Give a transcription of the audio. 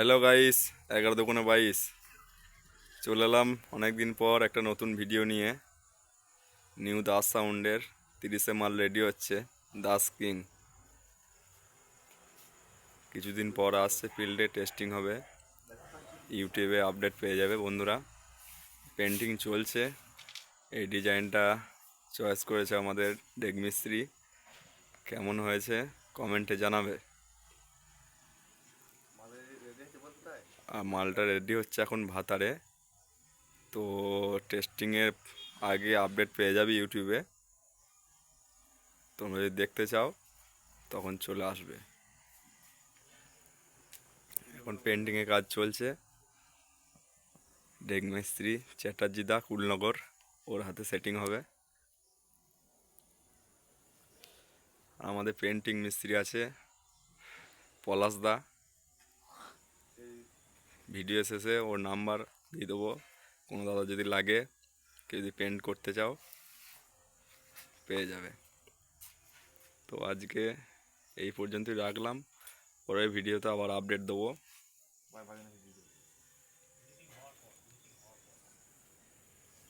Hello guys এগারো দোকানে বাইশ। চলে এলাম অনেক দিন পর একটা নতুন ভিডিও নিয়ে। নিউ দাস সাউন্ডের তিরিশে মাল রেডি হচ্ছে দাস কিং কিছুদিন পর আসছে ফিল্ডে টেস্টিং হবে। ইউটিউবে আপডেট পেয়ে যাবে বন্ধুরা। পেন্টিং চলছে। এই ডিজাইনটা চয়েস করেছে আমাদের ডেক মিস্ত্রি কেমন হয়েছে? কমেন্টে জানাবে। মালটা রেডি হচ্ছে এখন ভাতারে। তো টেস্টিংয়ের আগে আপডেট পেয়ে যাবে ইউটিউবে। তোমরা যদি দেখতে চাও, তখন চলে আসবে। এখন পেন্টিংয়ের কাজ চলছে। ডেক মিস্ত্রি, চ্যাটার্জি দা, কুলনগর, ওর হাতে সেটিং হবে। আমাদের পেন্টিং মিস্ত্রি আছে, পলাশ দা। ভিডিও শেষে ওর নাম্বার দিয়ে দেবো। কোনো দাদা যদি লাগে, কেউ যদি পেন্ট করতে চাও, পেয়ে যাবে। তো আজকে এই পর্যন্তই রাখলাম। পরে ভিডিওতে আবার আপডেট দেবো।